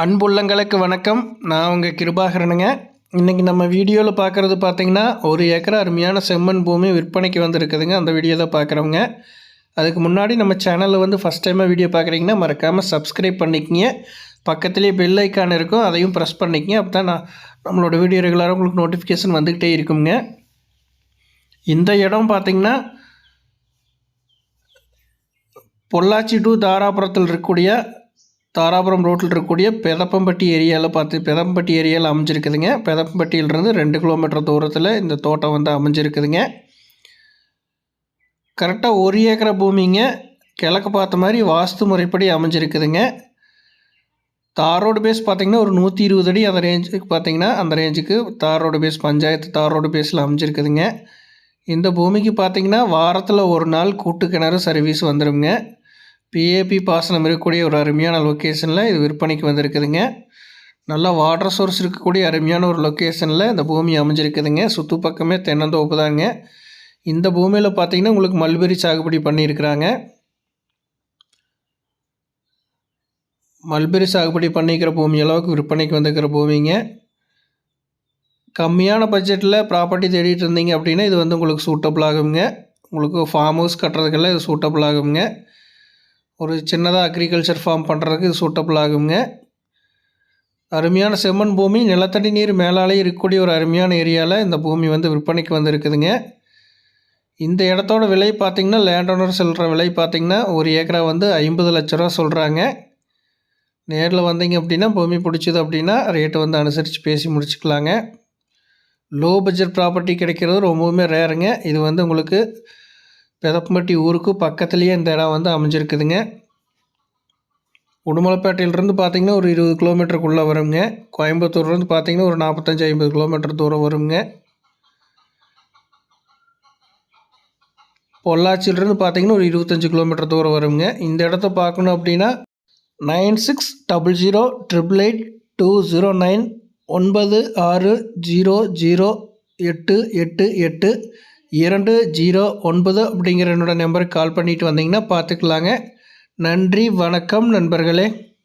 அன்புள்ளங்களுக்கு வணக்கம். நான் உங்கள் கிருபாகரனுங்க. இன்றைக்கி நம்ம வீடியோவில் பார்க்குறது பார்த்திங்கன்னா ஒரு ஏக்கர் அருமையான செம்மண் பூமி விற்பனைக்கு வந்திருக்குதுங்க. அந்த வீடியோ தான் பார்க்குறவங்க அதுக்கு முன்னாடி நம்ம சேனலில் வந்து ஃபஸ்ட் டைமாக வீடியோ பார்க்குறீங்கன்னா மறக்காமல் சப்ஸ்கிரைப் பண்ணிக்கங்க. பக்கத்துலேயே பெல் ஐக்கான் இருக்கும். அதையும் ப்ரெஸ் பண்ணிக்கிங்க. அப்போ தான் நான் நம்மளோட வீடியோ ரெகுலராக உங்களுக்கு நோட்டிஃபிகேஷன் வந்துக்கிட்டே இருக்குங்க. இந்த இடம் பார்த்திங்கன்னா பொள்ளாச்சி டு தாராபுரத்தில் இருக்கக்கூடிய தாராபுரம் ரோட்டில் இருக்கக்கூடிய பெதப்பம்பட்டி ஏரியாவில் பார்த்து பெதம்பட்டி ஏரியாவில் அமைஞ்சிருக்குதுங்க. பெதப்பம்பட்டியிலிருந்து ரெண்டு கிலோமீட்டர் தூரத்தில் இந்த தோட்டம் வந்து அமைஞ்சிருக்குதுங்க. கரெக்டாக ஒரு ஏக்கரை பூமிங்க. கிழக்கு பார்த்த மாதிரி வாஸ்து முறைப்படி அமைஞ்சிருக்குதுங்க. தார் ரோடு பேஸ் பார்த்திங்கன்னா ஒரு நூற்றி இருபது அடி அந்த ரேஞ்சுக்கு பார்த்திங்கன்னா அந்த ரேஞ்சுக்கு தார் ரோடு பேஸ் பஞ்சாயத்து தார் ரோடு பேஸில் அமைஞ்சிருக்குதுங்க. இந்த பூமிக்கு பார்த்திங்கன்னா வாரத்தில் ஒரு நாள் கூட்டு கிணறு சர்வீஸ் வந்துடுங்க பிஏபி பாசனம் இருக்கக்கூடிய ஒரு அருமையான லொக்கேஷனில் இது விற்பனைக்கு வந்திருக்குதுங்க. நல்லா வாட்டர் சோர்ஸ் இருக்கக்கூடிய அருமையான ஒரு லொக்கேஷனில் இந்த பூமி அமைஞ்சிருக்குதுங்க. சுற்று பக்கமே தென்னந்தோப்பு தாங்க. இந்த பூமியில் பார்த்தீங்கன்னா உங்களுக்கு மல்பெரி சாகுபடி பண்ணியிருக்கிறாங்க. மல்பெரி சாகுபடி பண்ணிக்கிற பூமி அளவுக்கு விற்பனைக்கு வந்துக்கிற பூமிங்க. கம்மியான பட்ஜெட்டில் ப்ராப்பர்ட்டி தேடிட்டு இருந்தீங்க அப்படின்னா இது வந்து உங்களுக்கு சூட்டபிள் ஆகுங்க. உங்களுக்கு ஃபார்ம் ஹவுஸ் கட்டுறதுக்கெல்லாம் இது சூட்டபிள் ஆகுங்க. ஒரு சின்னதாக அக்ரிகல்ச்சர் ஃபார்ம் பண்ணுறதுக்கு இது சூட்டபிள் ஆகுங்க. அருமையான செம்மண் பூமி நிலத்தடி நீர் மேலாலே இருக்கக்கூடிய ஒரு அருமையான ஏரியாவில் இந்த பூமி வந்து விற்பனைக்கு வந்துருக்குதுங்க. இந்த இடத்தோட விலை பார்த்திங்கன்னா லேண்ட் ஓனர் சொல்கிற விலை பார்த்திங்கன்னா ஒரு ஏக்கரா வந்து ஐம்பது லட்ச ரூபா சொல்கிறாங்க நேரில் வந்தீங்க அப்படின்னா பூமி பிடிச்சிது அப்படின்னா ரேட்டு வந்து அனுசரித்து பேசி முடிச்சுக்கலாங்க. லோ பட்ஜெட் ப்ராப்பர்ட்டி கிடைக்கிறது ரொம்பவுமே ரேருங்க இது வந்து உங்களுக்கு பெதப்பம்பட்டி ஊருக்கு பக்கத்துலேயே இந்த இடம் வந்து அமைஞ்சிருக்குதுங்க. உடுமலைப்பேட்டையிலேருந்து பார்த்தீங்கன்னா ஒரு இருபது கிலோமீட்டருக்குள்ளே வருங்க. கோயம்புத்தூர்லேருந்து பார்த்தீங்கன்னா ஒரு நாற்பத்தஞ்சு ஐம்பது கிலோமீட்டர் தூரம் வருங்க. பொள்ளாச்சியிலேருந்து பார்த்திங்கன்னா ஒரு இருபத்தஞ்சி கிலோமீட்டர் தூரம் வருங்க. இந்த இடத்த பார்க்கணும் அப்படின்னா nine six double zero triple eight two zero nine ஒன்பது ஆறு ஜீரோ ஜீரோ எட்டு எட்டு எட்டு இரண்டு ஜீரோ ஒன்பது அப்படிங்கிற என்னோடய நம்பருக்கு கால் பண்ணிவிட்டு வந்தீங்கன்னா பார்த்துக்கலாங்க. நன்றி வணக்கம் நண்பர்களே.